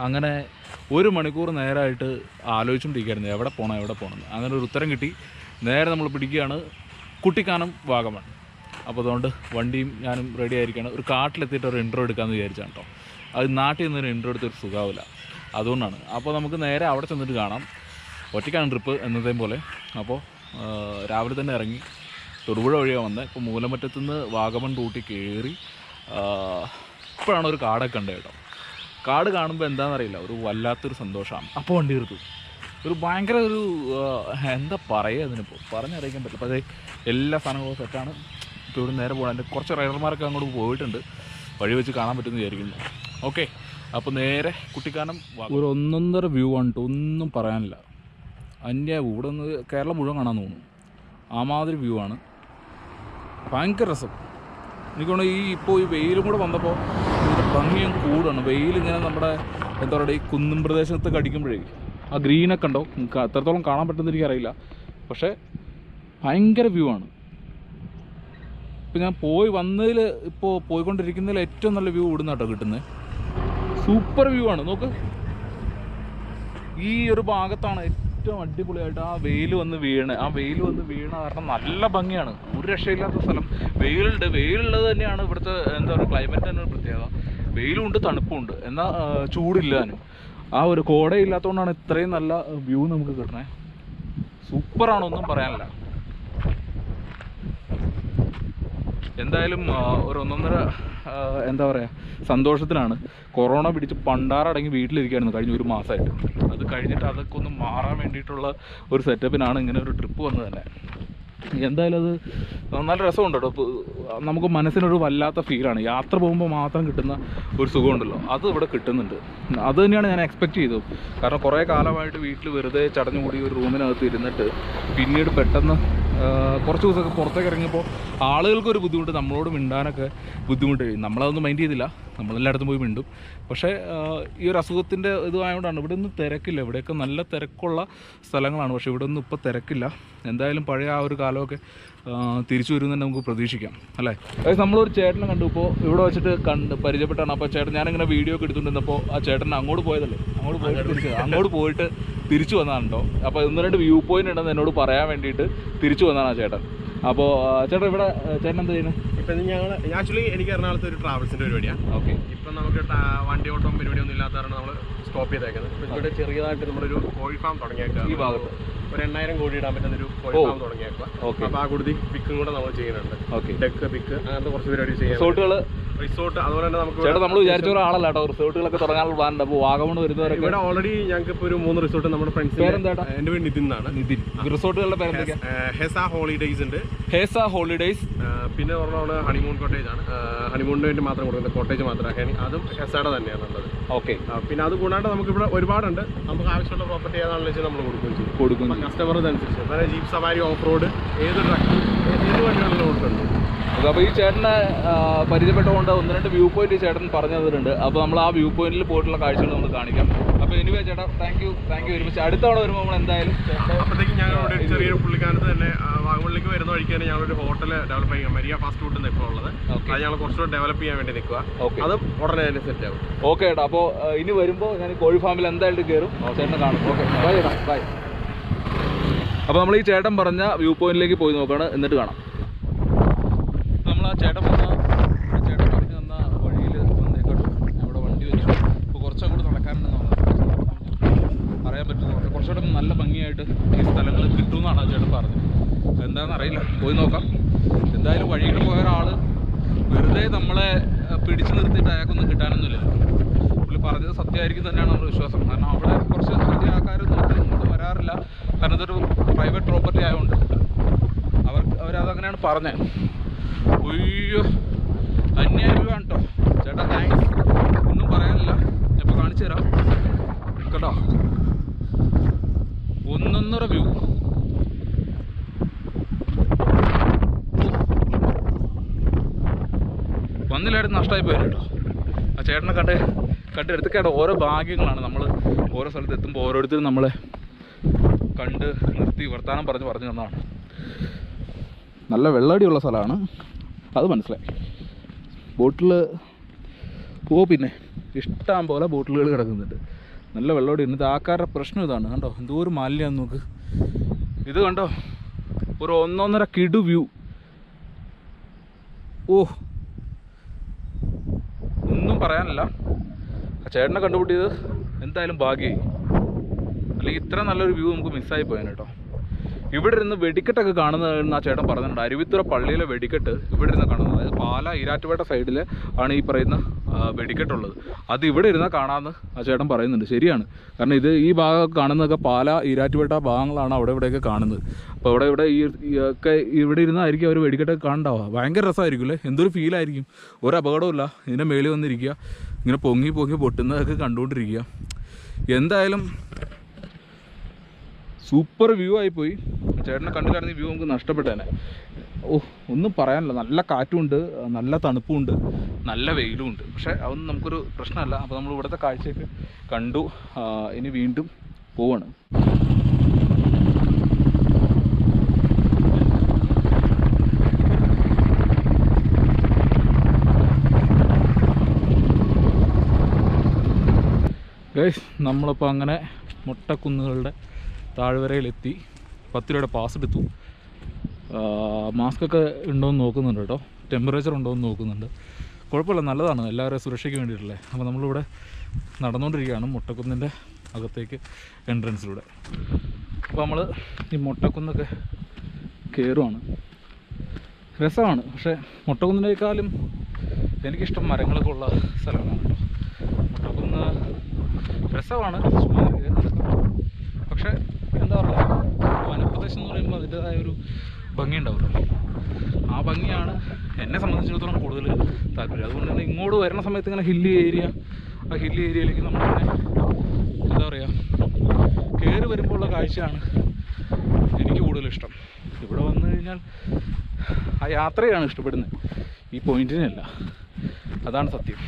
അങ്ങനെ ഒരു മണിക്കൂർ നേരമായിട്ട് ആലോചിച്ചുകൊണ്ടിരിക്കുകയായിരുന്നു. എവിടെ പോകണം എവിടെ പോകണം അങ്ങനെ ഒരു ഉത്തരം കിട്ടി. നേരെ നമ്മൾ പിടിക്കുകയാണ്. കുട്ടിക്കാനം വാഗമൺ. അപ്പോൾ അതുകൊണ്ട് വണ്ടിയും ഞാനും റെഡി ആയിരിക്കുകയാണ്. ഒരു കാട്ടിലെത്തിയിട്ട് ഒരു ഇൻട്രോ എടുക്കാമെന്ന് വിചാരിച്ചാണ് കേട്ടോ. അത് നാട്ടിൽ നിന്ന് ഒരു ഇൻട്രോ എടുത്തൊരു സുഖാവില്ല. അതുകൊണ്ടാണ്. അപ്പോൾ നമുക്ക് നേരെ അവിടെ ചെന്നിട്ട് കാണാം. ഒറ്റയ്ക്കാണ് ട്രിപ്പ് എന്നതേം പോലെ. അപ്പോൾ രാവിലെ തന്നെ ഇറങ്ങി തൊടുപുഴ വഴിയാണ് വന്നത് ഇപ്പോൾ മൂലമറ്റത്തുനിന്ന് വാഗമൺ റൂട്ടിൽ കയറി ഇപ്പോഴാണ് ഒരു കാടൊക്കെ ഉണ്ട് കേട്ടോ. കാട് കാണുമ്പോൾ എന്താണെന്നറിയില്ല ഒരു വല്ലാത്തൊരു സന്തോഷമാണ്. അപ്പോൾ വണ്ടി എടുത്തു ഒരു ഭയങ്കര ഒരു എന്താ പറയുക അതിനിപ്പോൾ പറഞ്ഞറിയിക്കാൻ പറ്റില്ല. അപ്പോൾ അതെ എല്ലാ സാധനങ്ങളും സെറ്റാണ് ഇപ്പോൾ ഇവിടെ നേരെ പോകണം എന്റെ കുറച്ച് റൈഡർമാരൊക്കെ അങ്ങോട്ട് പോയിട്ടുണ്ട്. വഴി വെച്ച് കാണാൻ പറ്റുമെന്ന് വിചാരിക്കുന്നു. ഓക്കെ. അപ്പോൾ നേരെ കുട്ടിക്കാനം ഒരു ഒന്നൊന്നര വ്യൂ ആണ് ഒന്നും പറയാനില്ല. അന്യ ഇവിടെ നിന്ന് കേരളം മുഴുവൻ കാണാൻ തോന്നുന്നു. ആ മാതിരി വ്യൂ ആണ്. ഭയങ്കര രസം. എനിക്ക് ഈ ഇപ്പോൾ ഈ വെയിലും കൂടെ വന്നപ്പോൾ ഭംഗിയും കൂടാണ്. വെയിൽ ഇങ്ങനെ നമ്മുടെ എന്താ പറയുക ഈ കുന്നും പ്രദേശത്തൊക്കെ അടിക്കുമ്പോഴേ ആ ഗ്രീനൊക്കെ ഉണ്ടോ? അത്രത്തോളം കാണാൻ പറ്റുമെന്ന് എനിക്കറിയില്ല. പക്ഷേ ഭയങ്കര വ്യൂ ആണ്. ഇപ്പം ഞാൻ പോയി വന്നതിൽ ഇപ്പോൾ പോയിക്കൊണ്ടിരിക്കുന്നതിൽ ഏറ്റവും നല്ല വ്യൂ ഇവിടുന്ന് കേട്ടോ കിട്ടുന്നത് സൂപ്പർ വ്യൂ ആണ്. നോക്ക്. ഈ ഒരു ഭാഗത്താണ് ഏറ്റവും അടിപൊളിയായിട്ട് ആ വെയിൽ വന്ന് വീണ്. ആ വെയിൽ വന്ന് വീണ കാരണം നല്ല ഭംഗിയാണ്. ഒരു രക്ഷയില്ലാത്ത സ്ഥലം. വെയിലുണ്ട്. വെയിലുള്ളത് തന്നെയാണ് ഇവിടുത്തെ എന്താ പറയുക ക്ലൈമറ്റ് തന്നെ ഒരു പ്രത്യേകത. വെയിലും തണുപ്പുണ്ട് എന്നാൽ ചൂടില്ലാനും ആ ഒരു കോട ഇല്ലാത്തതുകൊണ്ടാണ് ഇത്രയും നല്ല വ്യൂ നമുക്ക് കിട്ടണേ. സൂപ്പറാണ് ഒന്നും പറയാനില്ല. എന്തായാലും ഒരു ഒന്നൊന്നര എന്താ പറയുക സന്തോഷത്തിലാണ്. കൊറോണ പിടിച്ച് പണ്ടാറടങ്ങി വീട്ടിലിരിക്കുകയായിരുന്നു കഴിഞ്ഞ ഒരു മാസമായിട്ട് അത് കഴിഞ്ഞിട്ട് അതൊക്കെ ഒന്ന് മാറാൻ വേണ്ടിയിട്ടുള്ള ഒരു സെറ്റപ്പിനാണ് ഇങ്ങനെ ഒരു ട്രിപ്പ് വന്നത് തന്നെ. എന്തായാലും അത് നല്ല രസമുണ്ട് കേട്ടോ നമുക്ക് മനസ്സിനൊരു വല്ലാത്ത ഫീലാണ് യാത്ര പോകുമ്പോൾ മാത്രം കിട്ടുന്ന ഒരു സുഖമുണ്ടല്ലോ. അത് ഇവിടെ കിട്ടുന്നുണ്ട്. അത് തന്നെയാണ് ഞാൻ എക്സ്പെക്റ്റ് ചെയ്തത് കാരണം കുറേ കാലമായിട്ട് വീട്ടിൽ വെറുതെ ചടഞ്ഞുകൂടി ഒരു റൂമിനകത്ത് ഇരുന്നിട്ട് പിന്നീട് പെട്ടെന്ന് കുറച്ച് ദിവസമൊക്കെ പുറത്തേക്ക് ഇറങ്ങിയപ്പോൾ ആളുകൾക്കൊരു ബുദ്ധിമുട്ട് നമ്മളോട് മിണ്ടാനൊക്കെ ബുദ്ധിമുട്ട്. നമ്മളതൊന്നും മൈൻഡ് ചെയ്തില്ല. നമ്മളെല്ലായിടത്തും പോയി മിണ്ടും. പക്ഷേ ഈ ഒരു അസുഖത്തിന്റെ ഇതായതുകൊണ്ടാണ് ഇവിടെ ഒന്നും തിരക്കില്ല. ഇവിടെയൊക്കെ നല്ല തിരക്കുള്ള സ്ഥലങ്ങളാണ്. പക്ഷേ ഇവിടെ ഒന്നും ഇപ്പോൾ തിരക്കില്ല. എന്തായാലും പഴയ ആ ഒരു കാലമൊക്കെ തിരിച്ചു വരും തന്നെ നമുക്ക് പ്രതീക്ഷിക്കാം. അല്ലേ? അതായത് നമ്മളൊരു ചേട്ടനെ കണ്ടു. ഇപ്പോൾ ഇവിടെ വെച്ചിട്ട് കണ്ട് പരിചയപ്പെട്ടാണ്. അപ്പോൾ ചേട്ടൻ ഞാനിങ്ങനെ വീഡിയോ ഒക്കെ എടുത്തുകൊണ്ടിരുന്നപ്പോൾ ആ ചേട്ടൻ അങ്ങോട്ട് പോയതല്ലേ? അങ്ങോട്ട് പോയിട്ട് അങ്ങോട്ട് പോയിട്ട് തിരിച്ചു വന്നതാണ് കേട്ടോ അപ്പോൾ ഒന്ന് രണ്ട് വ്യൂ പോയിന്റ് ഉണ്ടെന്ന് എന്നോട് പറയാൻ വേണ്ടിയിട്ട് തിരിച്ചു വന്നാണ് ചേട്ടൻ. അപ്പോൾ ചേട്ടൻ ഇവിടെ ചേട്ടൻ എന്താ ചെയ്യുന്നത് ഇപ്പം ഞങ്ങൾ ആക്ച്വലി എനിക്ക് എറണാകുളത്ത് ഒരു ട്രാവൽസിന്റെ പരിപാടിയാണ് ഓക്കെ. ഇപ്പം നമുക്ക് വണ്ടി ഓട്ടം പരിപാടിയൊന്നും ഇല്ലാത്ത കാരണം നമ്മൾ സ്റ്റോപ്പ് ചെയ്തേക്കുന്നത് ഇപ്പം ഇവിടെ ചെറിയതായിട്ട് നമ്മളൊരു കോഴി ഫാം തുടങ്ങിയേക്കാം ഈ ഭാഗത്ത്. ഒരു എണ്ണായിരം കോടി ഇടാൻ പറ്റുന്ന ഒരു കോഴി ഫാം തുടങ്ങിയേക്കുക ഓക്കെ. അപ്പോൾ ആ കൂടുതൽ പിക്കും കൂടെ നമ്മൾ ചെയ്യുന്നുണ്ട്. ഓക്കെ. ഡെക്ക് പിക്ക് അങ്ങനത്തെ കുറച്ച് പരിപാടി ചെയ്യാം റിസോർട്ടുകൾ റിസോർട്ട് അതുപോലെ തന്നെ നമുക്ക് ചേട്ടാ നമ്മൾ വിചാരിച്ച ഒരാളല്ല കേട്ടോ. റിസോർട്ടുകളൊക്കെ തുടങ്ങാനുള്ള പ്ലാൻ. ഉണ്ട് അപ്പോൾ വാഗമണ് വരുന്നവരൊക്കെ ഇവിടെ ഓൾറെഡി ഞങ്ങൾക്ക് ഇപ്പോൾ ഒരു മൂന്ന് റിസോർട്ട് നമ്മുടെ ഫ്രണ്ട്സ് പേരെന്താ എന്റെ പേര് നിതിൻ എന്നാണ്. നിതിൻ. റിസോർട്ടുകളുടെ പേര് ഹെസ ഹോളിഡേയ്സ് ഉണ്ട്. ഹേസ ഹോളിഡേയ്സ്. പിന്നെ പറഞ്ഞ ഹണിമൂൺ കോട്ടേജ് ആണ്. ഹണിമൂണിന് വേണ്ടി മാത്രം കൊടുക്കുന്നത് കോട്ടേജ് മാത്രമാണ്. അതും ഹെസയുടെ തന്നെയാണ് ഉള്ളത്. ഓക്കെ. പിന്നെ അത് കൂടാണ്ട് നമുക്ക് ഇവിടെ ഒരുപാടുണ്ട്. നമുക്ക് ആവശ്യമുള്ള പ്രോപ്പർട്ടി ഏതാണെന്ന് വെച്ചാൽ നമ്മൾ കൊടുക്കുകയും ചെയ്യും. കൊടുക്കും കസ്റ്റമർ അനുസരിച്ച് ജീപ്പ് സവാരി ഓഫ് റോഡ് ഏത് ട്രക്ക് ഏത് വണ്ടികളിലും കൊടുക്കുന്നുണ്ട് അപ്പോൾ ഈ ചേട്ടനെ പരിചയപ്പെട്ടുകൊണ്ട് ഒന്ന് രണ്ട് വ്യൂ പോയിന്റ് ചേട്ടൻ പറഞ്ഞു തന്നിട്ടുണ്ട്. അപ്പോൾ നമ്മൾ ആ വ്യൂ പോയിന്റിൽ പോയിട്ടുള്ള കാഴ്ചകൾ നമ്മൾ കാണിക്കാം. അപ്പോൾ എനിവേ ചേട്ടാ താങ്ക് യു താങ്ക് യു ഒരുമിച്ച് അടുത്ത തവണ വരുമ്പോൾ നമ്മൾ എന്തായാലും അപ്പോഴത്തേക്കും ഞങ്ങളുടെ ഒരു ചെറിയൊരു പുള്ളിക്കാരത്ത് തന്നെ വാഗമണ്ണിലേക്ക് വാഗമണിലേക്ക് വരുന്ന വഴിക്ക് തന്നെ ഞങ്ങളൊരു ഹോട്ടൽ ഡെവലപ്പ് ചെയ്യാം മരിയ ഫാസ്റ്റ് ഫുഡ് ഇപ്പോൾ ഉള്ളത്. അത് ഞങ്ങൾ കുറച്ചുകൂടെ ഡെവലപ്പ് ചെയ്യാൻ വേണ്ടി നിൽക്കുക അതും ഉടനെ തന്നെ സെറ്റ് ആവും. ഓക്കെ ചേട്ടാ അപ്പോൾ ഇനി വരുമ്പോൾ ഞാൻ കോഴി ഫാമിൽ എന്തായാലും കയറും ചേട്ടനെ കാണും. ഓക്കെ ബൈ ചേട്ടാ ബൈ അപ്പോൾ നമ്മൾ ഈ ചേട്ടൻ പറഞ്ഞ വ്യൂ പോയിന്റിലേക്ക് പോയി നോക്കുകയാണ് എന്നിട്ട് കാണാം. ചേട്ടൻ വന്ന ചേട്ടൻ പറഞ്ഞു തന്ന വഴിയിൽ വന്നേക്കോട്ടെ. അവിടെ വണ്ടി വെച്ചു ഇപ്പോൾ കുറച്ചും നടക്കാനുണ്ടെന്നാണ് നടക്കാനുണ്ടെന്ന് പറഞ്ഞു. അറിയാൻ പറ്റുന്നു കുറച്ചുകൂടെ നല്ല ഭംഗിയായിട്ട് ഈ സ്ഥലങ്ങൾ കിട്ടുമെന്നാണ് ചേട്ടൻ പറഞ്ഞത്. എന്താണെന്ന് അറിയില്ല. പോയി നോക്കാം. എന്തായാലും വഴിയിൽ പോയ ഒരാൾ വെറുതെ നമ്മളെ പിടിച്ചു നിർത്തിയിട്ട് അയാൾക്കൊന്നും കിട്ടാനൊന്നുമില്ല. പുള്ളി പറഞ്ഞത് സത്യമായിരിക്കും തന്നെയാണ് നമ്മുടെ വിശ്വാസം. കാരണം അവിടെ കുറച്ച് അധികം ആൾക്കാരൊന്നും ഇങ്ങോട്ട് വരാറില്ല. കാരണം ഇതൊരു പ്രൈവറ്റ് പ്രോപ്പർട്ടി ആയതുകൊണ്ട് അവർ അവരതങ്ങനെയാണ് പറഞ്ഞത്. അയ്യോ. രൂപ കേട്ടോ ചേട്ടാ താങ്ക്സ് ഒന്നും പറയാനില്ല. ഇപ്പോൾ കാണിച്ചു തരാം. കേട്ടോ ഒന്നൊന്നര വ്യൂ വന്നില്ലായിരുന്നു നഷ്ടമായി പോയി കേട്ടോ. ആ ചേട്ടനെ കണ്ട് കണ്ട് കേട്ടോ ഓരോ ഭാഗ്യങ്ങളാണ് നമ്മൾ ഓരോ സ്ഥലത്ത് എത്തുമ്പോൾ ഓരോരുത്തരും നമ്മളെ കണ്ട് നിർത്തി വർത്താനം പറഞ്ഞ് പറഞ്ഞു തന്നതാണ്. നല്ല വെള്ളടിയുള്ള സ്ഥലമാണ്. അത് മനസ്സിലായി. ബോട്ടിൽ ഓ പിന്നെ ഇഷ്ടം പോലെ ബോട്ടിലുകൾ കിടക്കുന്നുണ്ട്. നല്ല വെള്ളമോടെ ഇന്നത്തെ ആൾക്കാരുടെ പ്രശ്നം ഇതാണ്. കണ്ടോ? എന്തോ ഒരു മാലിന്യമാണ് നമുക്ക് ഇത് കണ്ടോ? ഒരു ഒന്നൊന്നര കിടു വ്യൂ. ഓ. ഒന്നും പറയാനില്ല. ആ ചേട്ടനെ കണ്ടുപിട്ടിയത് എന്തായാലും ഭാഗ്യമായി. അല്ലെങ്കിൽ ഇത്ര നല്ലൊരു വ്യൂ നമുക്ക് മിസ്സായി പോയാണ് കേട്ടോ. ഇവിടെ ഇരുന്ന് വെടിക്കെട്ടൊക്കെ കാണുന്നതെന്ന് ആ ചേട്ടൻ പറഞ്ഞിട്ടുണ്ട്. അരുവിത്തുറ പള്ളിയിലെ വെടിക്കെട്ട് ഇവിടെ ഇരുന്ന് കാണുന്നത്. അതായത് പാല ഈരാറ്റുപേട്ട സൈഡിൽ ആണ് ഈ പറയുന്ന വെടിക്കെട്ടുള്ളത്. അത് ഇവിടെ ഇരുന്നാൽ കാണാമെന്ന് ആ ചേട്ടൻ പറയുന്നുണ്ട്. ശരിയാണ്. കാരണം ഇത് ഈ ഭാഗം കാണുന്നതൊക്കെ പാല ഈരാറ്റുപേട്ട ഭാഗങ്ങളാണ് അവിടെ ഇവിടെയൊക്കെ കാണുന്നത്. അപ്പോൾ അവിടെ ഇവിടെ ഈ ഒക്കെ ഇവിടെ ഇരുന്നായിരിക്കും അവർ വെടിക്കെട്ടൊക്കെ കാണണ്ടാവുക ഭയങ്കര രസമായിരിക്കും അല്ലേ? എന്തൊരു ഫീലായിരിക്കും ഒരു അപകടമില്ല ഇതിന്റെ മേളിൽ വന്നിരിക്കുക. ഇങ്ങനെ പൊങ്ങി പൊങ്ങി പൊട്ടുന്നതൊക്കെ കണ്ടുകൊണ്ടിരിക്കുക. എന്തായാലും സൂപ്പർ വ്യൂ ആയിപ്പോയി ചേട്ടനെ കണ്ടില്ലായിരുന്ന വ്യൂ നമുക്ക് നഷ്ടപ്പെട്ടേനെ. ഓ ഒന്നും പറയാനില്ല. നല്ല കാറ്റുമുണ്ട് നല്ല തണുപ്പുമുണ്ട് നല്ല വെയിലുമുണ്ട്. പക്ഷേ അതൊന്നും നമുക്കൊരു പ്രശ്നമല്ല. അപ്പോൾ നമ്മൾ ഇവിടുത്തെ കാഴ്ചയൊക്കെ കണ്ടു. ഇനി വീണ്ടും പോവാണ്. നമ്മളിപ്പോൾ അങ്ങനെ മുട്ടക്കുന്നുകളുടെ താഴ്വരയിലെത്തി. പത്ത് രൂപയുടെ പാസ് എടുത്തു മാസ്ക് ഒക്കെ ഉണ്ടോ എന്ന് നോക്കുന്നുണ്ട് കേട്ടോ. ടെമ്പറേച്ചർ ഉണ്ടോ എന്ന് നോക്കുന്നുണ്ട്. കുഴപ്പമില്ല നല്ലതാണ്. എല്ലാവരുടെയും സുരക്ഷയ്ക്ക് വേണ്ടിയിട്ടല്ലേ. അപ്പോൾ നമ്മളിവിടെ നടന്നുകൊണ്ടിരിക്കുകയാണ് മുട്ടക്കുന്നിന്റെ അകത്തേക്ക് എൻട്രൻസിലൂടെ അപ്പോൾ നമ്മൾ ഈ മുട്ടക്കുന്നൊക്കെ കയറുവാണ് രസമാണ്. പക്ഷേ മുട്ടക്കുന്നിനേക്കാളും എനിക്കിഷ്ടം മരങ്ങളൊക്കെ ഉള്ള സ്ഥലങ്ങളാണ് കേട്ടോ. മുട്ടക്കുന്ന് രസമാണ്. പക്ഷേ എന്താ പറയുക വനപ്രദേശം എന്ന് പറയുമ്പോൾ അതിന്റെതായ ഒരു ഭംഗി ഉണ്ടാവുമല്ലോ ആ ഭംഗിയാണ് എന്നെ സംബന്ധിച്ചിടത്തോളം കൂടുതൽ താല്പര്യം. അതുകൊണ്ട് തന്നെ ഇങ്ങോട്ട് വരുന്ന സമയത്ത് ഇങ്ങനെ ഹില്ലി ഏരിയ ആ ഹില്ലി ഏരിയയിലേക്ക് നമ്മളിങ്ങനെ എന്താ പറയുക കയറി വരുമ്പോഴുള്ള കാഴ്ചയാണ് എനിക്ക് കൂടുതൽ ഇഷ്ടം. ഇവിടെ വന്നു കഴിഞ്ഞാൽ ആ യാത്രയാണ് ഇഷ്ടപ്പെടുന്നത്. ഈ പോയിന്റിനല്ല അതാണ് സത്യം.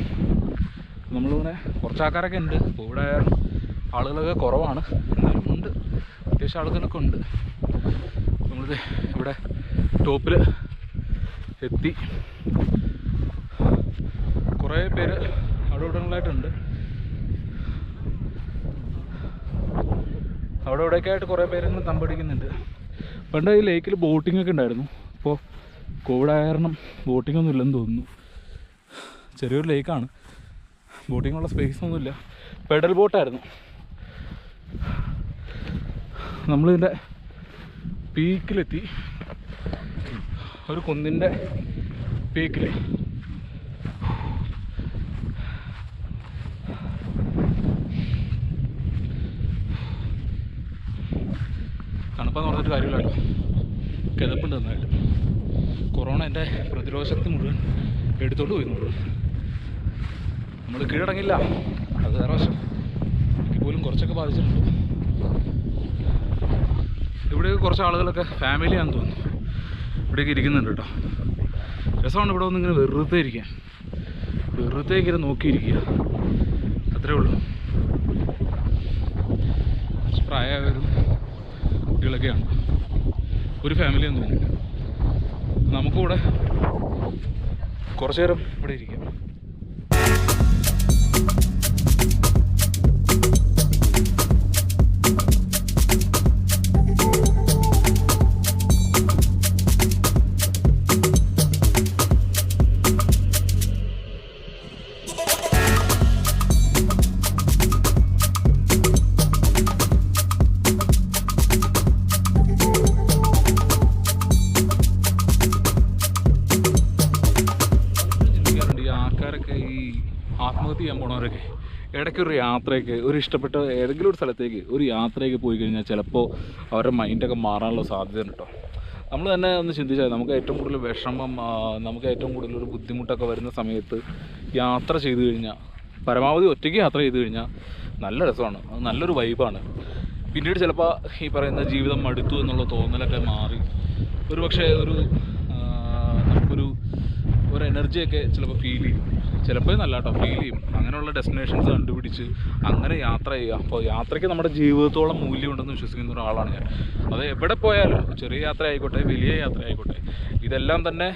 നമ്മളിങ്ങനെ കുറച്ച് ആൾക്കാരൊക്കെ ഉണ്ട് ഇവിടെ ആളുകളൊക്കെ കുറവാണ്. എന്നാലും ഉണ്ട്. അത്യാവശ്യം ആളുകളൊക്കെ ഉണ്ട്. നമ്മളിത് ഇവിടെ ടോപ്പിൽ എത്തി. കുറേ പേര് അവിടെ ഇവിടങ്ങളായിട്ടുണ്ട് അവിടെ ഇവിടെയൊക്കെ ആയിട്ട് കുറേ പേരിങ്ങനെ തമ്പടിക്കുന്നുണ്ട് പണ്ട് ഈ ലേക്കിൽ ബോട്ടിംഗ് ഒക്കെ ഉണ്ടായിരുന്നു. അപ്പോൾ കോവിഡ് ആയ കാരണം ബോട്ടിംഗ് ഒന്നും ഇല്ലെന്ന് തോന്നുന്നു. ചെറിയൊരു ലേക്കാണ് ബോട്ടിങ്ങുള്ള സ്പേസ് ഒന്നുമില്ല. പെഡൽ ബോട്ടായിരുന്നു നമ്മളിതിന്റെ പീക്കിലെത്തി. ഒരു കുന്നിന്റെ പീക്കിൽ തണുപ്പെന്ന് പറഞ്ഞിട്ട് കാര്യമില്ലല്ലോ കിതപ്പുണ്ട് നന്നായിട്ട്. കൊറോണ എന്റെ പ്രതിരോധ ശക്തി മുഴുവൻ എടുത്തോണ്ട് പോയി മുഴുവൻ നമ്മൾ കീഴടങ്ങില്ല. അത് വേറെ വശം എനിക്ക് പോലും കുറച്ചൊക്കെ ബാധിച്ചിട്ടുണ്ട്. ഇവിടെ കുറച്ച് ആളുകളൊക്കെ ഫാമിലിയാണെന്ന് തോന്നുന്നു. ഇവിടെയൊക്കെ ഇരിക്കുന്നുണ്ട് കേട്ടോ. രസമാണ് ഇവിടെ വന്ന് ഇങ്ങനെ വെറുതെ ഇരിക്കാൻ. വെറുതെ ഇങ്ങനെ നോക്കിയിരിക്കുക. അത്രേ ഉള്ളൂ. കുറച്ച് പ്രായമായവരും കുട്ടികളൊക്കെയാണ് ഒരു ഫാമിലി ഒന്നും ഇല്ല നമുക്കിവിടെ കുറച്ചു നേരം ഇവിടെ ഇരിക്കാം. യാത്രയ്ക്ക് ഒരു ഇഷ്ടപ്പെട്ട ഏതെങ്കിലും ഒരു സ്ഥലത്തേക്ക് ഒരു യാത്രയ്ക്ക് പോയി കഴിഞ്ഞാൽ ചിലപ്പോൾ അവരുടെ മൈൻഡൊക്കെ മാറാനുള്ള സാധ്യത കേട്ടോ നമ്മൾ തന്നെ ഒന്ന് ചിന്തിച്ചാൽ നമുക്ക് ഏറ്റവും കൂടുതൽ വിഷമം നമുക്ക് ഏറ്റവും കൂടുതൽ ഒരു ബുദ്ധിമുട്ടൊക്കെ വരുന്ന സമയത്ത് യാത്ര ചെയ്തു കഴിഞ്ഞാൽ പരമാവധി ഒറ്റയ്ക്ക് യാത്ര ചെയ്തു കഴിഞ്ഞാൽ നല്ല രസമാണ് അത് നല്ലൊരു വൈബാണ്. പിന്നീട് ചിലപ്പോൾ ഈ പറയുന്ന ജീവിതം മടുത്തു എന്നുള്ള തോന്നലൊക്കെ മാറി ഒരു പക്ഷേ ഒരു നമുക്കൊരു ഒരു എനർജിയൊക്കെ ചിലപ്പോൾ ഫീൽ ചെയ്യും. ചിലപ്പോൾ നല്ല കേട്ടോ ഫീൽ ചെയ്യും. അങ്ങനെയുള്ള ഡെസ്റ്റിനേഷൻസ് കണ്ടുപിടിച്ച് അങ്ങനെ യാത്ര ചെയ്യുക. അപ്പോൾ യാത്രയ്ക്ക് നമ്മുടെ ജീവിതത്തോളം മൂല്യമുണ്ടെന്ന് വിശ്വസിക്കുന്ന ഒരാളാണ് ഞാൻ. അത് എവിടെ പോയാലും ചെറിയ യാത്ര ആയിക്കോട്ടെ വലിയ യാത്ര ആയിക്കോട്ടെ ഇതെല്ലാം തന്നെ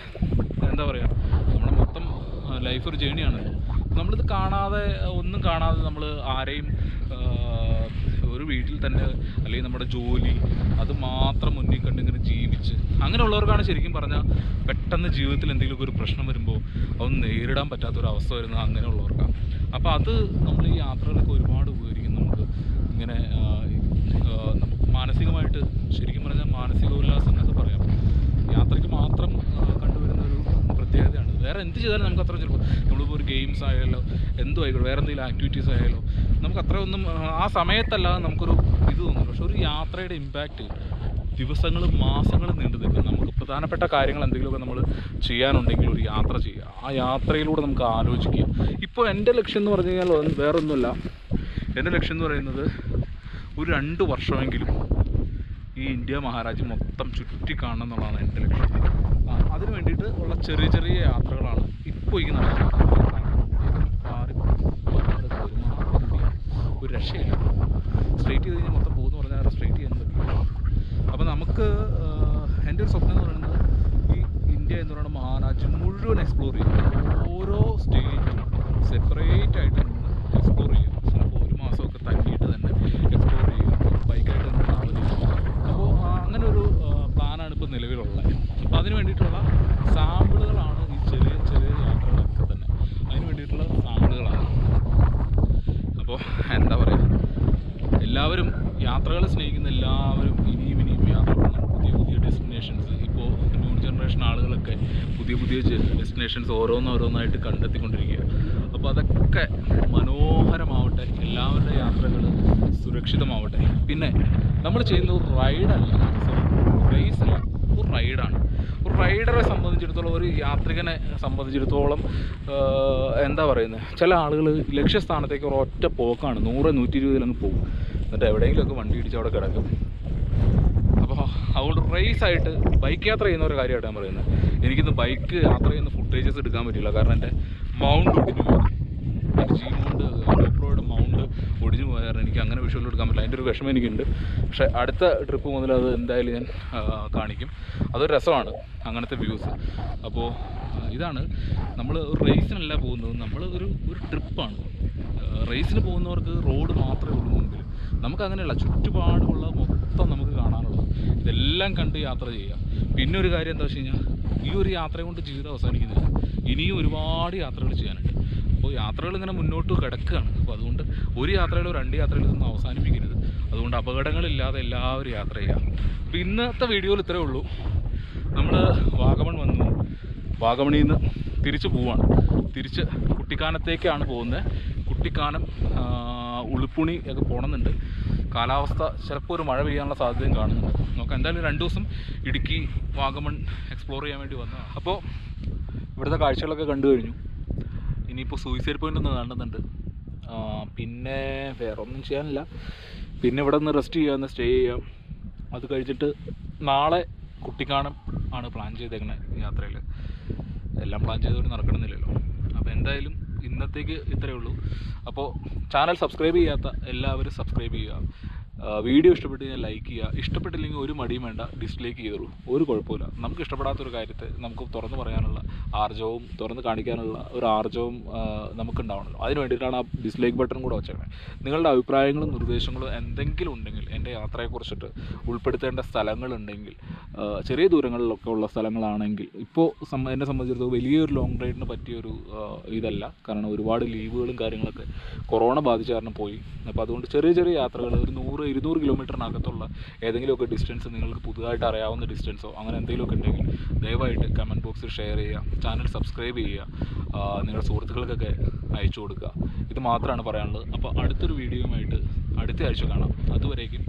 എന്താ പറയുക നമ്മുടെ മൊത്തം ലൈഫ് ഒരു ജേണിയാണ് നമ്മളിത് കാണാതെ ഒന്നും കാണാതെ നമ്മൾ ആരെയും വീട്ടിൽ തന്നെ അല്ലെങ്കിൽ നമ്മുടെ ജോലി അത് മാത്രം മുന്നിൽ കണ്ടിങ്ങനെ ജീവിച്ച് അങ്ങനെയുള്ളവർക്കാണ് ശരിക്കും പറഞ്ഞാൽ പെട്ടെന്ന് ജീവിതത്തിൽ എന്തെങ്കിലുമൊക്കെ ഒരു പ്രശ്നം വരുമ്പോൾ അതൊന്നും നേരിടാൻ പറ്റാത്തൊരവസ്ഥ വരുന്നത് അങ്ങനെയുള്ളവർക്കാണ്. അപ്പോൾ അത് നമ്മൾ ഈ യാത്രകളൊക്കെ ഒരുപാട് ഉപകരിക്കും നമുക്ക്. ഇങ്ങനെ നമുക്ക് മാനസികമായിട്ട് ശരിക്കും പറഞ്ഞാൽ മാനസിക ഉല്ലാസം എന്നൊക്കെ പറയാം. യാത്രയ്ക്ക് മാത്രം കണ്ടുവരുന്ന ഒരു പ്രത്യേകതയാണ്. വേറെ എന്ത് ചെയ്താലും നമുക്ക് അത്ര ചിലപ്പോൾ നമ്മളിപ്പോൾ ഒരു ഗെയിംസ് ആയാലോ എന്തോ ആയിക്കോട്ടെ വേറെ എന്തെങ്കിലും ആക്ടിവിറ്റീസ് ആയാലോ നമുക്ക് അത്ര ഒന്നും ആ, സമയത്തല്ല സമയത്തല്ലാതെ നമുക്കൊരു ഇത് തോന്നുന്നു പക്ഷെ ഒരു യാത്രയുടെ ഇമ്പാക്റ്റ് ദിവസങ്ങളും മാസങ്ങളും നീണ്ടു നിൽക്കും. നമുക്ക് പ്രധാനപ്പെട്ട കാര്യങ്ങൾ എന്തെങ്കിലുമൊക്കെ നമ്മൾ ചെയ്യാനുണ്ടെങ്കിൽ ഒരു യാത്ര ചെയ്യുക. ആ യാത്രയിലൂടെ നമുക്ക് ആലോചിക്കുക. ഇപ്പോൾ എന്റെ ലക്ഷ്യം എന്ന് പറഞ്ഞു കഴിഞ്ഞാൽ വേറൊന്നുമല്ല. എന്റെ ലക്ഷ്യം എന്ന് പറയുന്നത് ഒരു രണ്ട് വർഷമെങ്കിലും ഈ ഇന്ത്യ മഹാരാജ്യം മൊത്തം ചുറ്റി കാണണം എന്നുള്ളതാണ് എന്റെ ലക്ഷ്യം. അതിന് വേണ്ടിയിട്ട് ഉള്ള ചെറിയ ചെറിയ യാത്രകളാണ് ഇപ്പോൾ ഈ നടക്കുന്നത് മാറി മാറി ഒരുമാതിരി ഒരു രക്ഷയില്ല. സ്ട്രെയിറ്റ് ചെയ്ത് കഴിഞ്ഞാൽ മൊത്തം പോകുമെന്ന് പറഞ്ഞാൽ സ്ട്രെയിറ്റ് ചെയ്യാൻ പറ്റില്ല. അപ്പോൾ നമുക്ക് എന്റെ ഒരു സ്വപ്നം എന്ന് പറയുന്നത് ഈ ഇന്ത്യ എന്ന് പറയുന്ന മഹാരാജ്യം മുഴുവൻ എക്സ്പ്ലോർ ചെയ്യുക ഓരോ സ്റ്റേറ്റും സെപ്പറേറ്റ് ആയിട്ട് നിന്ന് എക്സ്പ്ലോർ ചെയ്യുക ചിലപ്പോൾ ഒരു മാസമൊക്കെ തങ്ങിയിട്ട് തന്നെ എക്സ്പ്ലോർ ചെയ്യുക ബൈക്കായിട്ട് തന്നെ ട്രാവൽ ചെയ്യുക അപ്പോൾ അങ്ങനെ ഒരു പ്ലാനാണ് ഇപ്പോൾ നിലവിലുള്ളത്. അപ്പോൾ അതിന് വേണ്ടിയിട്ടുള്ള സാമ്പിളുകളാണ് ഈ ചെറിയ ചെറിയ യാത്രകളൊക്കെ തന്നെ അതിന് വേണ്ടിയിട്ടുള്ള സാമ്പിളുകളാണ് അപ്പോൾ എന്താ പറയുക എല്ലാവരും യാത്രകളെ സ്നേഹിക്കുന്ന എല്ലാവരും ഇനിയും ഇനിയും യാത്ര പുതിയ പുതിയ ഡെസ്റ്റിനേഷൻസ് ഇപ്പോൾ ന്യൂ ജനറേഷൻ ആളുകളൊക്കെ പുതിയ പുതിയ ഡെസ്റ്റിനേഷൻസ് ഓരോന്നോരോന്നായിട്ട് കണ്ടെത്തിക്കൊണ്ടിരിക്കുക അപ്പോൾ അതൊക്കെ മനോഹരമാവട്ടെ എല്ലാവരുടെ യാത്രകൾ സുരക്ഷിതമാവട്ടെ. പിന്നെ നമ്മൾ ചെയ്യുന്നത് റൈഡല്ല റേസ് അല്ല. ഒരു റൈഡാണ് ഒരു റൈഡറെ സംബന്ധിച്ചിടത്തോളം ഒരു യാത്രികനെ സംബന്ധിച്ചിടത്തോളം എന്താ പറയുന്നത് ചില ആളുകൾ ലക്ഷ്യസ്ഥാനത്തേക്ക് ഒറ്റ പോക്കാണ്. നൂറ് നൂറ്റി ഇരുപതിലങ്ങ് പോകും. എന്നിട്ട് എവിടെയെങ്കിലുമൊക്കെ വണ്ടി ഇടിച്ച് അവിടെ കിടക്കും. അപ്പോൾ അതുകൊണ്ട് റേസ് ആയിട്ട് ബൈക്ക് യാത്ര ചെയ്യുന്ന ഒരു കാര്യമായിട്ട് ഞാൻ പറയുന്നത്. എനിക്കിന്ന് ബൈക്ക് യാത്ര ചെയ്യുന്ന ഫുട്ടേജസ് എടുക്കാൻ പറ്റില്ല കാരണം എന്റെ മൗണ്ട് ഒടിഞ്ഞു പോയി. എന്റെ ജി മൗണ്ട് ഗോപ്രോയുടെ മൗണ്ട് ഒടിഞ്ഞു പോയ കാരണം എനിക്ക് അങ്ങനെ വിഷ്വൽ എടുക്കാൻ പറ്റില്ല. അതിന്റെ ഒരു വിഷമം എനിക്കുണ്ട്. പക്ഷേ അടുത്ത ട്രിപ്പ് മുതൽ അത് എന്തായാലും ഞാൻ കാണിക്കും. അതൊരു രസമാണ് അങ്ങനത്തെ വ്യൂസ് അപ്പോൾ ഇതാണ് നമ്മൾ ഒരു റേസിനല്ല പോകുന്നത്. നമ്മൾ ഒരു ഒരു ട്രിപ്പാണ് റേസിന് പോകുന്നവർക്ക് റോഡ് മാത്രമേ ഉള്ളൂ മുമ്പിൽ നമുക്ക് അങ്ങനെയല്ല ചുറ്റുപാടുമുള്ള മൊത്തം നമുക്ക് കാണാനുള്ളത്. ഇതെല്ലാം കണ്ട് യാത്ര ചെയ്യാം പിന്നെ ഒരു കാര്യം എന്താ വെച്ച് കഴിഞ്ഞാൽ ഈ ഒരു യാത്ര കൊണ്ട് ജീവിതം അവസാനിക്കുന്നില്ല. ഇനിയും ഒരുപാട് യാത്രകൾ ചെയ്യാനുണ്ട്. അപ്പോൾ യാത്രകൾ ഇങ്ങനെ മുന്നോട്ട് കിടക്കുകയാണ്. അപ്പോൾ അതുകൊണ്ട് ഒരു യാത്രയിലോ രണ്ട് യാത്രയിലോ ഒന്നും അവസാനിപ്പിക്കരുത്. അതുകൊണ്ട് അപകടങ്ങളില്ലാതെ എല്ലാവരും യാത്ര ചെയ്യാം അപ്പോൾ ഇന്നത്തെ വീഡിയോയിൽ ഇത്രയേ ഉള്ളൂ. നമ്മൾ വാഗമൺ വന്നു. വാഗമണിയിൽ നിന്ന് തിരിച്ച് പോവുകയാണ് തിരിച്ച് കുട്ടിക്കാനത്തേക്കാണ് പോകുന്നത്. കുട്ടിക്കാനം ഉളുപ്പുണി ഒക്കെ പോകണമെന്നുണ്ട് കാലാവസ്ഥ ചിലപ്പോൾ ഒരു മഴ പെയ്യാനുള്ള സാധ്യതയും കാണുന്നുണ്ട്. നമുക്ക് എന്തായാലും രണ്ട് ദിവസം ഇടുക്കി വാഗമൺ എക്സ്പ്ലോർ ചെയ്യാൻ വേണ്ടി വന്നു അപ്പോൾ ഇവിടുത്തെ കാഴ്ചകളൊക്കെ കണ്ടു കഴിഞ്ഞു. ഇനിയിപ്പോൾ സൂയിസൈഡ് പോയിന്റ് ഒന്ന് കാണുന്നുണ്ട്. പിന്നെ വേറെ ഒന്നും ചെയ്യാനില്ല. പിന്നെ ഇവിടെ നിന്ന് റെസ്റ്റ് ചെയ്യാം സ്റ്റേ ചെയ്യാം അത് കഴിച്ചിട്ട് നാളെ കുട്ടിക്കാനം ആണ് പ്ലാൻ ചെയ്തേക്കുന്നത് യാത്രയിൽ എല്ലാം പ്ലാൻ ചെയ്തുകൊണ്ട് നടക്കണമെന്നില്ലല്ലോ. അപ്പോൾ എന്തായാലും ഇന്നത്തേക്ക് ഇത്രയേ ഉള്ളൂ. അപ്പോൾ ചാനൽ സബ്സ്ക്രൈബ് ചെയ്യാത്ത എല്ലാവരും സബ്സ്ക്രൈബ് ചെയ്യുക. വീഡിയോ ഇഷ്ടപ്പെട്ട് കഴിഞ്ഞാൽ ലൈക്ക് ചെയ്യുക. ഇഷ്ടപ്പെട്ടില്ലെങ്കിൽ ഒരു മടിയും വേണ്ട. ഡിസ്ലൈക്ക് ചെയ്തോളൂ. ഒരു കുഴപ്പമില്ല നമുക്ക് ഇഷ്ടപ്പെടാത്തൊരു കാര്യത്തെ നമുക്ക് തുറന്നു പറയാനുള്ള ആർജവും തുറന്ന് കാണിക്കാനുള്ള ഒരു ആർജവും നമുക്ക് നമുക്കുണ്ടാവണമല്ലോ അതിന് വേണ്ടിയിട്ടാണ് ആ ഡിസ്ലൈക്ക് ബട്ടൺ കൂടെ വെച്ചേക്കുന്നത് നിങ്ങളുടെ അഭിപ്രായങ്ങളും നിർദ്ദേശങ്ങളും എന്തെങ്കിലും ഉണ്ടെങ്കിൽ എന്റെ യാത്രയെക്കുറിച്ചിട്ട് ഉൾപ്പെടുത്തേണ്ട സ്ഥലങ്ങളുണ്ടെങ്കിൽ ചെറിയ ദൂരങ്ങളിലൊക്കെ ഉള്ള സ്ഥലങ്ങളാണെങ്കിൽ ഇപ്പോൾ എന്നെ സംബന്ധിച്ചിടത്തോളം വലിയൊരു ലോങ് റൈഡിന് പറ്റിയൊരു ഇതല്ല. കാരണം ഒരുപാട് ലീവുകളും കാര്യങ്ങളൊക്കെ കൊറോണ ബാധിച്ച കാരണം പോയി. അപ്പോൾ അതുകൊണ്ട് ചെറിയ ചെറിയ യാത്രകൾ ഒരു നൂറ് ഇരുന്നൂറ് കിലോമീറ്ററിനകത്തുള്ള ഏതെങ്കിലുമൊക്കെ ഡിസ്റ്റൻസ് നിങ്ങൾക്ക് പുതുതായിട്ട് അറിയാവുന്ന ഡിസ്റ്റൻസോ അങ്ങനെ എന്തെങ്കിലുമൊക്കെ ഉണ്ടെങ്കിൽ ദയവായിട്ട് കമന്റ് ബോക്സിൽ ഷെയർ ചെയ്യുക ചാനൽ സബ്സ്ക്രൈബ് ചെയ്യുക നിങ്ങളുടെ സുഹൃത്തുക്കൾക്കൊക്കെ അയച്ചു കൊടുക്കുക. ഇത് മാത്രമാണ് പറയാനുള്ളത്. അപ്പോൾ അടുത്തൊരു വീഡിയോയുമായിട്ട് അടുത്ത ആഴ്ച കാണാം. അതുവരേക്കും